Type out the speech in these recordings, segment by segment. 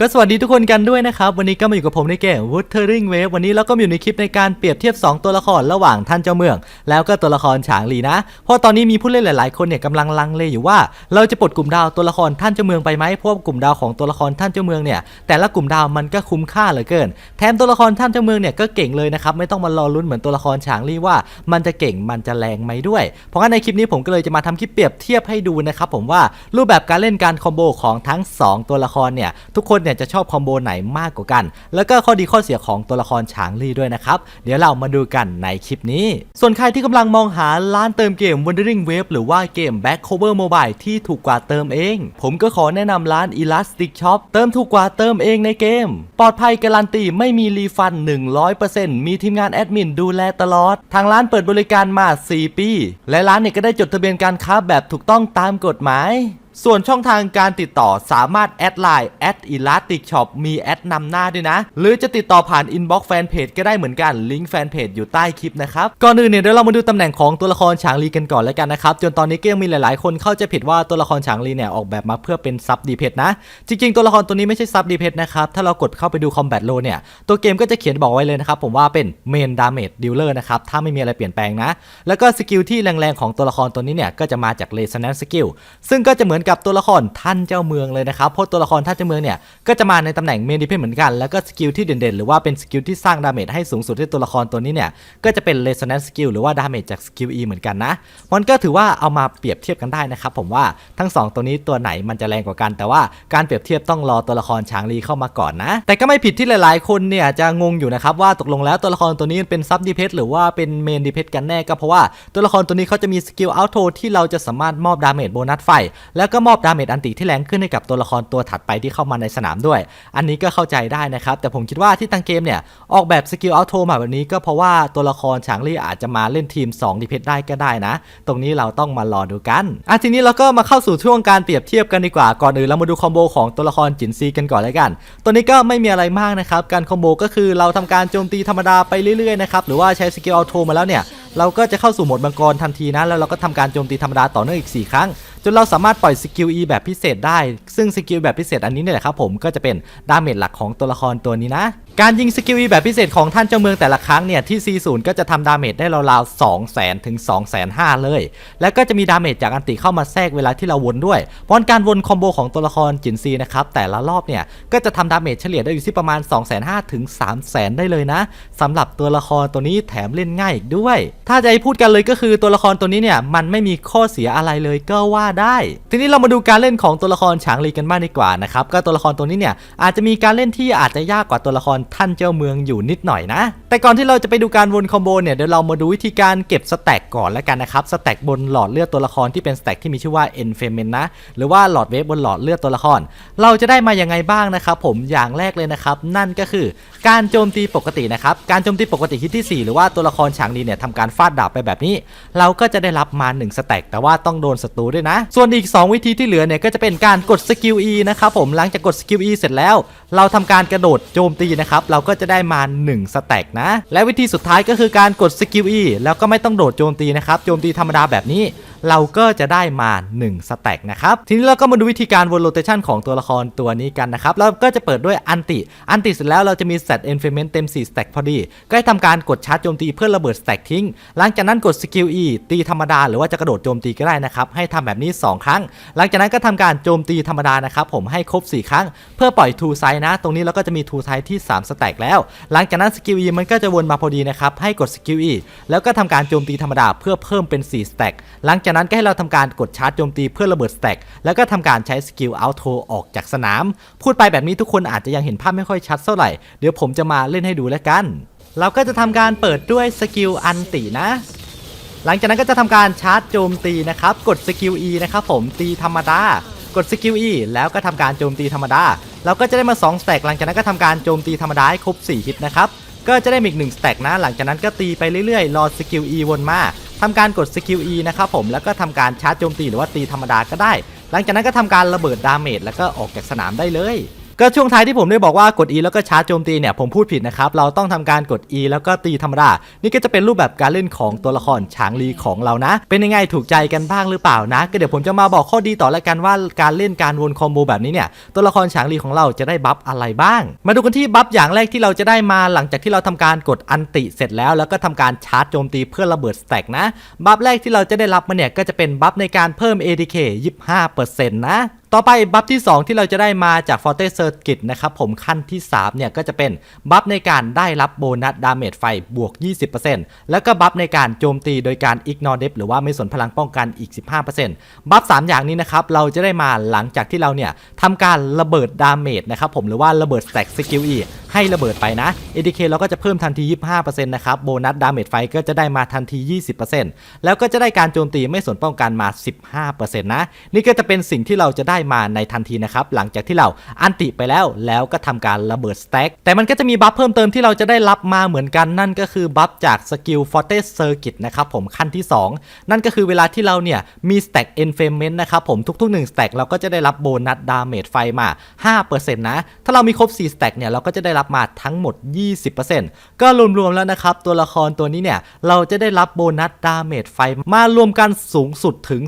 ก็สวัสดีทุกคนกันด้วยนะครับ วันนี้ก็มาอยู่กับผมในเกม Wuthering Wave วันนี้เราก็มาอยู่ในคลิปในการเปรียบเทียบ 2 ตัวละครระหว่างท่านเจ้าเมือง แล้วก็ตัวละครฉางหลีนะ เพราะตอนนี้มีผู้เล่นหลาย ๆ คนเนี่ยกำลังลังเลอยู่ว่าเราจะปลดกลุ่มดาวตัวละครท่านเจ้าเมืองไปไหมเพราะว่ากลุ่มดาวของตัวละครท่านเจ้าเมืองเนี่ยแต่ละกลุ่มดาวมันก็คุ้มค่าเหลือเกิน แถมตัวละครท่านเจ้าเมืองเนี่ยก็เก่งเลยนะครับไม่ต้องมารอลุ้นเหมือนตัวละครฉางหลีว่า มันจะเก่งมันจะแรงไหมด้วย เพราะงั้นในคลิปนี้ผมก็เลยจะมาทำคลิปเปรียบเทียบให้ดูนะครับผมว่ารูปแบบการเล่นการคอมโบของทั้ง 2 ตัวละครเนี่ยทุกคนเนี่ยจะชอบคอมโบไหนมากกว่ากัน แล้วก็ข้อดีข้อเสียของตัวละครฉางลี่ด้วยนะครับ เดี๋ยวเรามาดูกันในคลิปนี้ ส่วนใครที่กำลังมองหาร้านเติมเกม Wandering Wave หรือว่าเกม Back Cover Mobile ที่ถูกกว่าเติมเอง ผมก็ขอแนะนำร้าน Elastic Shop เติมถูกกว่าเติมเองในเกม ปลอดภัยการันตีไม่มีรีฟัน 100%มีทีมงานแอดมินดูแลตลอด ทางร้านเปิดบริการมา 4 ปี และร้านเนี่ยก็ได้จดทะเบียนการค้าแบบถูกต้องตามกฎหมาย ส่วนช่องทางการติดต่อสามารถแอดไลน์แอดอีลาติกช็อปมีแอดนำหน้าด้วยนะ หรือจะติดต่อผ่านอินบ็อกซ์แฟนเพจก็ได้เหมือนกันลิงก์แฟนเพจอยู่ใต้คลิปนะครับ ก่อนอื่นเนี่ยเดี๋ยวเรามาดูตำแหน่งของตัวละครฉางลีกันก่อนแล้วกันนะครับ จนตอนนี้ก็ยังมีหลายๆ คนเข้าใจผิดว่าตัวละครฉางลีเนี่ยออกแบบมาเพื่อเป็นซับดีเพจนะ จริง ๆ ตัวละครตัวนี้ไม่ใช่ซับดีเพจนะครับถ้าเรากดเข้าไปดูคอมแบทโลเนี่ยตัวเกมก็จะเขียนบอกไว้เลยนะครับผมว่าเป็นเมนดาเมจดิลเลอร์นะครับถ้าไม่มีอะไรเปลี่ยนแปลงนะ แล้วก็สกิลที่แรงๆของตัวละครตัวนี้เนี่ยก็จะมาจากเลสแนนสกิลซึ่งก็จะเหมือนกับตัวละครท่านเจ้าเมืองเลยนะครับเพราะตัวละครท่านเจ้าเมืองเนี่ยก็จะมาในตำแหน่งเมนดิเพนเหมือนกัน แล้วก็สกิลที่เด่นๆ หรือว่าเป็นสกิลที่สร้างดาเมจให้สูงสุดให้ตัวละครตัวนี้เนี่ยก็จะเป็นเลสแนนสกิลหรือว่าดาเมจจากสกิล E เหมือนกันนะมันก็ถือว่าเอามาเปรียบเทียบกันได้นะครับผมว่าทั้งสองตัวนี้ตัวไหนมันจะแรงกว่ากัน แต่ว่าการเปรียบเทียบต้องรอตัวละครช้างลีเข้ามาก่อนนะ แต่ก็ไม่ผิดที่หลายๆ คนเนี่ยจะงงอยู่นะครับว่าตกลงแล้วตัวละครตัวนี้เป็นซับดีเพสหรือว่าเป็นเมนดีเพกันแน่ก็เพราะว่าตัวละครตัวนี้เขาจะมีสกิลอัลโทที่เราจะสามารถมอบดาเมจโบนัสไฟแล้วก็มอบดาเมจอันติที่แรงขึ้นให้กับตัวละครตัวถัดไปที่เข้ามาในสนามด้วย อันนี้ก็เข้าใจได้นะครับ แต่ผมคิดว่าที่ทางเกมเนี่ย ออกแบบสกิลอัลโทมาแบบนี้ก็เพราะว่าตัวละครฉางลี่อาจจะมาเล่นทีม 2ดีเพได้ก็ได้นะ ตรงนี้เราต้องมารอดูกันอะทีนี้เราก็มาเข้าสู่ช่วงการเปรียบเทียบกันดีกว่าก่อนอื่นเรามาดูคอมโบของตัวละครจินซีกันก่อนเลยกัน ตัวนี้ก็ไม่มีอะไรมากนะครับการคอมโบก็คือเราทำการโจมตีธรรมดาไปเรื่อยๆนะครับหรือว่าใช้สกิลอัลโทมาแล้วเนี่ยเราก็จะเข้าสู่โหมดมังกรทันทีนะแล้วเราก็ทำการโจมตีธรรมดาต่อเนื่องอีก 4 ครั้ง จนเราสามารถปล่อยสกิล E แบบพิเศษได้ ซึ่งสกิลแบบพิเศษอันนี้เนี่ยแหละครับผมก็จะเป็นดาเมจหลักของตัวละครตัวนี้นะ การยิงสกิล E แบบพิเศษของท่านเจ้าเมืองแต่ละครั้งเนี่ยที่ C0 ก็จะทำดาเมจได้ราวๆ2 0 0 0 0ถึง2 5 0 0 0เลย แล้วก็จะมีดาเมจจากอันติเข้ามาแทรกเวลาที่เราวนด้วยเพราะการวนคอมโบของตัวละครจินซีนะครับแต่ละรอบเนี่ยก็จะทำดาเมจเฉลี่ยได้อยู่ที่ประมาณ 2 5 0 0 0ถึง3 0 0 0 0 ได้เลยนะสำหรับตัวละครตัวนี้แถมเล่นง่ายอีกด้วย ถ้าจะให้พูดกันเลยก็คือตัวละครตัวนี้เนี่ยมันไม่มีข้อเสียอะไรเลยก็ว่าได้ ทีนี้เรามาดูการเล่นของตัวละครฉางลีกันบ้างดีกว่านะครับก็ตัวละครตัวนี้เนี่ยอาจจะมีการเล่นที่อาจจะยากกว่าตัวละครท่านเจ้าเมืองอยู่นิดหน่อยนะ แต่ก่อนที่เราจะไปดูการวนคอมโบเนี่ยเดี๋ยวเรามาดูวิธีการเก็บสแต็กก่อนแล้วกันนะครับสแต็กบนหลอดเลือดตัวละครที่เป็นสแต็กที่มีชื่อว่า e n f a m e n นะหรือว่าหลอดเวฟบนหลอดเลือดตัวละคร เราจะได้มายังไงบ้างนะครับผมอย่างแรกเลยนะครับนั่นก็คือการโจมตีปกตินะครับการโจมตีปกติฮิตที่ 4 หรือว่าตัวละครฉางลีเนี่ยทำการฟาดดาบไปแบบนี้ เราก็จะได้รับมา1สแต็กแต่ว่าต้องโดนศัตรูด้วยนะส่วนอีก 2 วิธีที่เหลือเนี่ยก็จะเป็นการกดสกิล E นะครับผมหลังจากกดสกิล E เสร็จแล้วเราทำการกระโดดโจมตีนะครับ เราก็จะได้มา 1 สแต็กนะ และวิธีสุดท้ายก็คือการกดสกิล E แล้วก็ไม่ต้องโดดโจมตีนะครับ โจมตีธรรมดาแบบนี้ เราก็จะได้มา 1 สแต็กนะครับ ทีนี้เราก็มาดูวิธีการวนโรเตชันของตัวละครตัวนี้กันนะครับ เราก็จะเปิดด้วยอันติ อันติเสร็จแล้วเราจะมีเซตเอนเฟเมนต์เต็ม 4 สแต็กพอดี ก็ให้ทำการกดชาร์จโจมตีเพื่อระเบิดสแต็กทิ้ง หลังจากนั้นกดสกิล E ตีธรรมดาหรือว่าจะกระโดดโจมตีก็ได้นะครับ ให้ทำแบบนี้ 2 ครั้ง หลังจากนั้นก็ทำการโจมตีธรรมดานะครับ ผมให้ครบ 4 ครั้ง เพื่อปล่อยทูไซนะ ตรงนี้เราก็จะมีทูไซที่3สแต็กแล้ว หลังจากนั้นสกิล E มันก็จะวนมาพอดีนะครับ ให้กดสกิล E แล้วก็ทำการโจมตีธรรมดาเพื่อเพิ่มเป็น4สแต็กหลังจากนั้นก็ให้เราทำการกดชาร์จโจมตีเพื่อระเบิดสแต็กแล้วก็ทำการใช้สกิลอัลโทออกจากสนาม พูดไปแบบนี้ทุกคนอาจจะยังเห็นภาพไม่ค่อยชัดเท่าไหร่ เดี๋ยวผมจะมาเล่นให้ดูแล้วกัน เราก็จะทำการเปิดด้วยสกิลอันตินะหลังจากนั้นก็จะทำการชาร์จโจมตีนะครับ กดสกิล E นะครับผมตีธรรมดา กดสกิลีแล้วก็ทำการโจมตีธรรมดา เราก็จะได้มา2สแต็กหลังจากนั้นก็ทำการโจมตีธรรมดาให้ครบ4ฮิตนะครับก็จะได้อีก1สแต็กนะ หลังจากนั้นก็ตีไปเรื่อยๆ รอสกิล E วนมาทำการกดสกิล E นะครับผม แล้วก็ทำการชาร์จโจมตีหรือว่าตีธรรมดาก็ได้ หลังจากนั้นก็ทำการระเบิดดาเมจแล้วก็ออกจากสนามได้เลย ก็ช่วงท้ายที่ผมได้บอกว่ากด E แล้วก็ชาร์จโจมตีเนี่ยผมพูดผิดนะครับ เราต้องทำการกด E แล้วก็ตีธรรมดา นี่ก็จะเป็นรูปแบบการเล่นของตัวละครฉางลีของเรานะ เป็นยังไงถูกใจกันบ้างหรือเปล่านะ ก็เดี๋ยวผมจะมาบอกข้อดีต่อละกันว่าการเล่นการวนคอมโบแบบนี้เนี่ยตัวละครฉางลีของเราจะได้บัฟอะไรบ้าง มาดูกันที่บัฟอย่างแรกที่เราจะได้มาหลังจากที่เราทำการกดอันติเสร็จแล้ว แล้วก็ทำการชาร์จโจมตีเพื่อระเบิดสแต็กนะ บัฟแรกที่เราจะได้รับมาเนี่ยก็จะเป็นบัฟในการเพิ่ม ADK 25%นะต่อไปบัฟที่ 2 ที่เราจะได้มาจาก Forte Circuit นะครับผมขั้นที่ 3 เนี่ยก็จะเป็นบัฟในการได้รับโบนัสดาเมจไฟบวก 20%แล้วก็บัฟในการโจมตีโดยการ Ignore Dep หรือว่าไม่สนพลังป้องกันอีก 15%บัฟ 3 อย่างนี้นะครับ เราจะได้มาหลังจากที่เราเนี่ยทำการระเบิดดาเมจนะครับผมหรือว่าระเบิด Stack Skill E ให้ระเบิดไปนะ ADK เราก็จะเพิ่มทันที 25%นะครับโบนัสดาเมจไฟก็จะได้มาทันที 20%แล้วก็จะได้การโจมตีไม่สนป้องกันมา 15%นะนี่ก็จะเป็นสิ่งที่เราจะได้มาในทันทีนะครับหลังจากที่เราอันติไปแล้วแล้วก็ทำการระเบิดสแต็กแต่มันก็จะมีบัฟเพิ่มเติมที่เราจะได้รับมาเหมือนกันนั่นก็คือบัฟจากสกิล Forte Circuit นะครับผมขั้นที่ 2 นั่นก็คือเวลาที่เราเนี่ยมีสแต็ก Enframent นะครับผมทุกๆ1สแต็กเราก็จะได้รับโบนัสดาเมจไฟมา 5%นะถ้าเรามีครบ4สแต็กเนี่ยเราก็จะได้รับมาทั้งหมด 20%ก็รวมๆแล้วนะครับ ตัวละครตัวนี้เนี่ย เราจะได้รับโบนัสดาเมจไฟมารวมกันสูงสุดถึง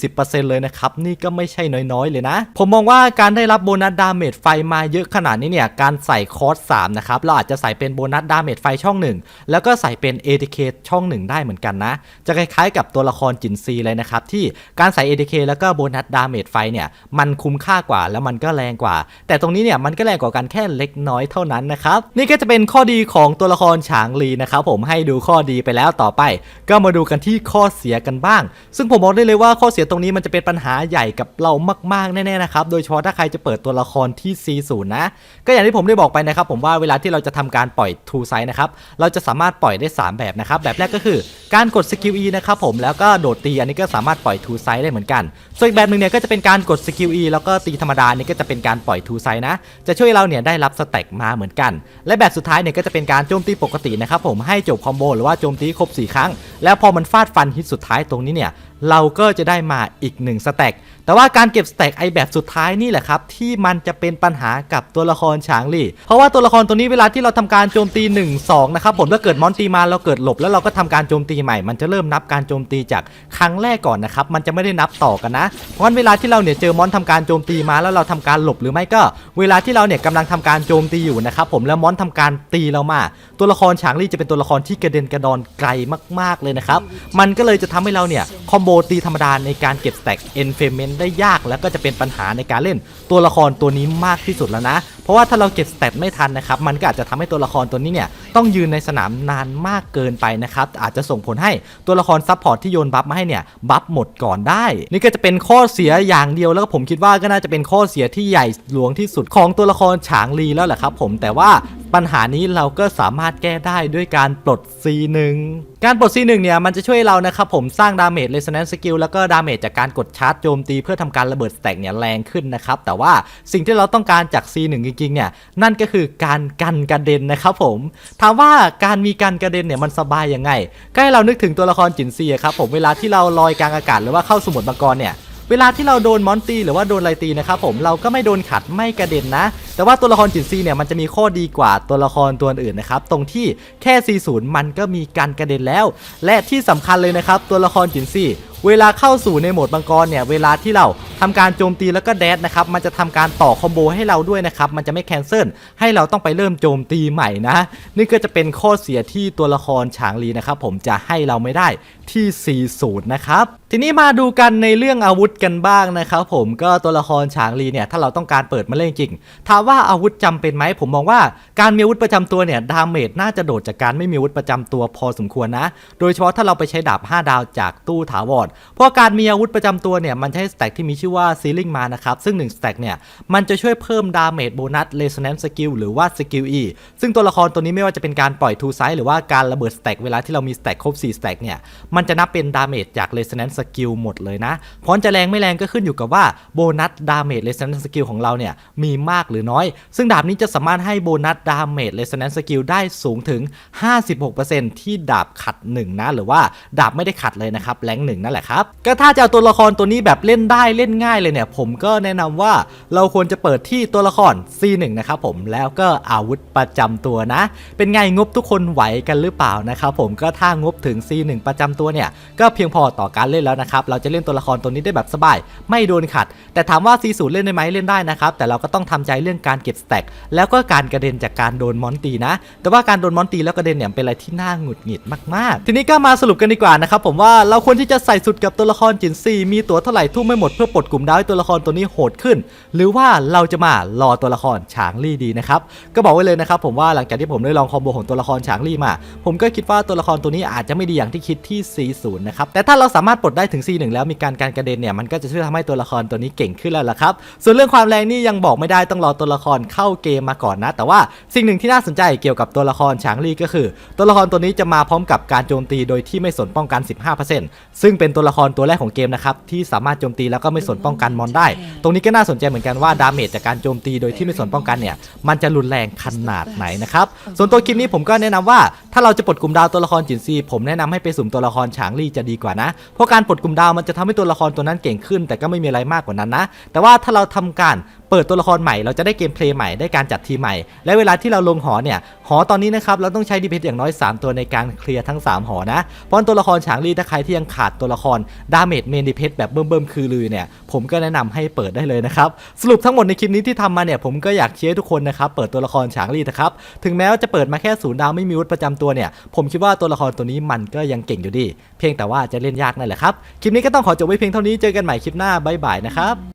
40%เลยนะครับ นี่ก็ไม่ใช่น้อยๆ เลยนะ ผมมองว่าการได้รับโบนัสดาเมจไฟมาเยอะขนาดนี้เนี่ย การใส่คอร์ส3นะครับ เราอาจจะใส่เป็นโบนัสดาเมจไฟช่อง 1 แล้วก็ใส่เป็น ATK ช่อง 1 ได้เหมือนกันนะ จะคล้ายๆกับตัวละครจินซีเลยนะครับที่การใส่ ATK แล้วก็โบนัสดาเมจไฟเนี่ยมันคุ้มค่ากว่าแล้วมันก็แรงกว่า แต่ตรงนี้เนี่ยมันก็แรงกว่ากันแค่เล็กน้อยเท่านั้นนะครับนี่ก็จะเป็นข้อดีของตัวละครฉางลีนะครับผมให้ดูข้อดีไปแล้วต่อไป ก็มาดูกันที่ข้อเสียกันบ้าง ซึ่งผมบอกได้เลยว่าข้อเสียตรงนี้มันจะเป็นปัญหาใหญ่กับเรามากๆแน่ๆนะครับโดยเฉพาะถ้าใครจะเปิดตัวละครที่ C0 นะ ก็อย่างที่ผมได้บอกไปนะครับผมว่าเวลาที่เราจะทำการปล่อย True Sight นะครับเราจะสามารถปล่อยได้ 3 แบบนะครับแบบแรกก็คือการกด Skill E นะครับผมแล้วก็โดดตีอันนี้ก็สามารถปล่อย True Sight ได้เหมือนกัน ส่วนอีกแบบหนึ่งเนี่ยก็จะเป็นการกด Skill E แล้วก็ตีธรรมดานี่ก็จะเป็นการปล่อย True Sight นะจะช่วยเราเนี่ยได้รับสแต็กมาเหมือนกัน และแบบสุดท้ายเนี่ยก็จะเป็นการโจมตีปกตินะครับผมให้จบคอมโบหรือว่าโจมตีครบ 4 ครั้ง แล้วพอมันฟาดฟันฮิตสุดท้ายตรงนี้เนี่ยเราก็จะได้มาอีก1สแต็กแต่ว่าการเก็บสแต็กไอแบบสุดท้ายนี่แหละครับ ที่มันจะเป็นปัญหากับตัวละครฉางลี่ เพราะว่าตัวละครตัวนี้เวลาที่เราทำการโจมตี 1 2 นะครับผมถ้าเกิดมอนตีมาเราเกิดหลบแล้วเราก็ทำการโจมตีใหม่ มันจะเริ่มนับการโจมตีจากครั้งแรกก่อนนะครับ มันจะไม่ได้นับต่อกันนะ เพราะฉะนั้นเวลาที่เราเนี่ยเจอมอนทำการโจมตีมาแล้วเราทำการหลบหรือไม่ก็ เวลาที่เราเนี่ยกำลังทำการโจมตีอยู่นะครับผมแล้วมอนทำการตีเรามา ตัวละครฉางลี่จะเป็นตัวละครที่กระเด็นกระดอนไกลมาก ๆเลยนะครับมันก็เลยจะทำให้เราเนี่ยคอมโบตีธรรมดาในการเก็บสแต็กเอนเฟเมนได้ยากแล้วก็จะเป็นปัญหาในการเล่นตัวละครตัวนี้มากที่สุดแล้วนะ เพราะว่าถ้าเราเก็บสเตตไม่ทันนะครับ มันก็อาจจะทำให้ตัวละครตัวนี้เนี่ยต้องยืนในสนามนานมากเกินไปนะครับ อาจจะส่งผลให้ตัวละครซับพอร์ตที่โยนบัฟมาให้เนี่ยบัฟหมดก่อนได้ นี่ก็จะเป็นข้อเสียอย่างเดียวแล้วก็ผมคิดว่าก็น่าจะเป็นข้อเสียที่ใหญ่หลวงที่สุดของตัวละครฉางลีแล้วแหละครับผมแต่ว่า ปัญหานี้เราก็สามารถแก้ได้ด้วยการปลด C1 การปลด C1 เนี่ยมันจะช่วยเรานะครับผมสร้างดาเมจ Resonance Skill แล้วก็ดาเมจจากการกดชาร์จโจมตีเพื่อทำการระเบิดสแต็กเนี่ยแรงขึ้นนะครับ แต่ว่าสิ่งที่เราต้องการจาก C1 จริงๆเนี่ยนั่นก็คือการกันกระเด็นนะครับผมถามว่าการมีการกระเด็นเนี่ยมันสบายยังไง ก็ให้เรานึกถึงตัวละครจินซีครับผมเวลาที่เราลอยกลางอากาศหรือว่าเข้าสมุทรมังกรเนี่ย เวลาที่เราโดนมอนตีหรือว่าโดนอะไรตีนะครับผมเราก็ไม่โดนขัดไม่กระเด็นนะ แต่ว่าตัวละครจินซีเนี่ยมันจะมีข้อดีกว่าตัวละครตัวอื่นนะครับตรงที่แค่40มันก็มีการกระเด็นแล้ว และที่สำคัญเลยนะครับตัวละครจินซี เวลาเข้าสู่ในโหมดมังกรเนี่ยเวลาที่เราทำการโจมตีแล้วก็แดดนะครับมันจะทำการต่อคอมโบให้เราด้วยนะครับมันจะไม่แคนเซิลให้เราต้องไปเริ่มโจมตีใหม่นะนี่ก็จะเป็นข้อเสียที่ตัวละครฉางลีนะครับผมจะให้เราไม่ได้ที่40นะครับทีนี้มาดูกันในเรื่องอาวุธกันบ้างนะครับผมก็ตัวละครฉางลีเนี่ยถ้าเราต้องการเปิดมาเล่นจริงถามว่าอาวุธจำเป็นไหมผมมองว่าการมีอาวุธประจำตัวเนี่ยดาเมจน่าจะโดดจากการไม่มีอาวุธประจำตัวพอสมควรนะ โดยเฉพาะถ้าเราไปใช้ดาบ 5 ดาวจากตู้ถาวรเพราะการมีอาวุธประจำตัวเนี่ยมันใช้สแต็กที่มีชื่อว่าซีลิงมานะครับ ซึ่ง1สแต็กเนี่ยมันจะช่วยเพิ่มดาเมจโบนัส Resonance Skill หรือว่า Skill E ซึ่งตัวละครตัวนี้ไม่ว่าจะเป็นการปล่อยทูไซส์หรือว่าการระเบิดสแต็กเวลาที่เรามีสแต็กครบ4สแต็กเนี่ยมันจะนับเป็นดาเมจจาก Resonance Skill หมดเลยนะพราะจะแรงไม่แรงก็ขึ้นอยู่กับว่าโบนัสดาเมจ Resonance Skill ของเราเนี่ยมีมากหรือน้อย ซึ่งดาบนี้จะสามารถให้โบนัสดาเมจเลสแนนสกิลได้สูงถึง 56%ที่ดาบขัด 1 นะ หรือว่าดาบไม่ได้ขัดเลยนะครับแรงหนึ่งนั่นแหละครับก็ถ้าจะเอาตัวละครตัวนี้แบบเล่นได้เล่นง่ายเลยเนี่ย ผมก็แนะนำว่าเราควรจะเปิดที่ตัวละคร C1 นะครับผมแล้วก็อาวุธประจำตัวนะ เป็นไงงบทุกคนไหวกันหรือเปล่านะครับผมก็ถ้างบถึง C1 ประจำตัวเนี่ย ก็เพียงพอต่อการเล่นแล้วนะครับเราจะเล่นตัวละครตัวนี้ได้แบบสบาย ไม่โดนขัด แต่ถามว่า C0 เล่นได้ไหมเล่นได้นะครับแต่เราก็ต้องทำใจเรื่องการเก็บสแต็กแล้วก็การกระเด็นจากการโดนมอนตีนะ แต่ว่าการโดนมอนตีแล้วกระเด็นเนี่ยเป็นอะไรที่น่าหงุดหงิดมากๆ ทีนี้ก็มาสรุปกันดีกว่านะครับผมว่าเราควรที่จะใส่สุดกับตัวละครจินซีมีตัวเท่าไหร่ทุ่มไม่หมดเพื่อปลดกลุ่มดาวให้ตัวละครตัวนี้โหดขึ้น หรือว่าเราจะมารอตัวละครฉางลี่ดีนะครับก็บอกไว้เลยนะครับผมว่าหลังจากที่ผมได้ลองคอมโบของตัวละครฉางลี่มา ผมก็คิดว่าตัวละครตัวนี้อาจจะไม่ดีอย่างที่คิดที่ C0 นะครับแต่ถ้าเราสามารถปลดได้ถึง C1 แล้วมีการการกระเด็นเนี่ยมันก็จะช่วยทำให้ตัวละครตัวนี้เก่งขึ้นแล้วล่ะครับส่วนเรื่องความแรงนี่ยังบอกไม่ได้ต้องรอตัวละครเข้าเกมมาก่อนนะ แต่ว่าสิ่งหนึ่งที่น่าสนใจเกี่ยวกับตัวละครฉางลี่ก็คือ ตัวละครตัวนี้จะมาพร้อมกับการโจมตีโดยที่ไม่สนป้องกัน 15%ซึ่งเป็นตัวละครตัวแรกของเกมนะครับที่สามารถโจมตีแล้วก็ไม่สนป้องกันมอนได้ ตรงนี้ก็น่าสนใจเหมือนกันว่าดาเมจจากการโจมตีโดยที่ไม่สนป้องกันเนี่ยมันจะรุนแรงขนาดไหนนะครับส่วนตัวคลิปนี้ผมก็แนะนำว่า ถ้าเราจะปลดกลุ่มดาวตัวละครจินซีผมแนะนำให้ไปสุ่มตัวละครฉางลี่จะดีกว่านะ เพราะการปลดกลุ่มดาวมันจะทำให้ตัวละครตัวนั้นเก่งขึ้น แต่ก็ไม่มีอะไรมากกว่านั้นนะ แต่ว่าถ้าเราทำการเปิดตัวละครใหม่เราจะได้เกมเพลย์ใหม่ได้การจัดทีใหม่ และเวลาที่เราลงหอเนี่ยหอตอนนี้นะครับเราต้องใช้ดีเพอย่างน้อย 3 ตัวในการเคลียร์ทั้ง 3 หอนะ เพราะตัวละครฉางลี่ถ้าใครที่ยังขาดตัวละครดาเมจเมนดีเพแบบเบิ่มๆคือลือเนี่ยผมก็แนะนำให้เปิดได้เลยนะครับสรุปทั้งหมดในคลิปนี้ที่ทำมาเนี่ยผมก็อยากเชียร์ทุกคนนะครับเปิดตัวละครฉางลี่นะครับถึงแม้ว่าจะเปิดมาแค่ศูนย์ดาวไม่มีวุฒิประจำตัวเนี่ย ผมคิดว่าตัวละครตัวนี้มันก็ยังเก่งอยู่ดี เพียงแต่ว่าจะเล่นยากนั่นแหละครับ คลิปนี้ก็ต้องขอจบไว้เพียงเท่านี้ เจอกันใหม่คลิปหน้าบ๊ายบายนะครับ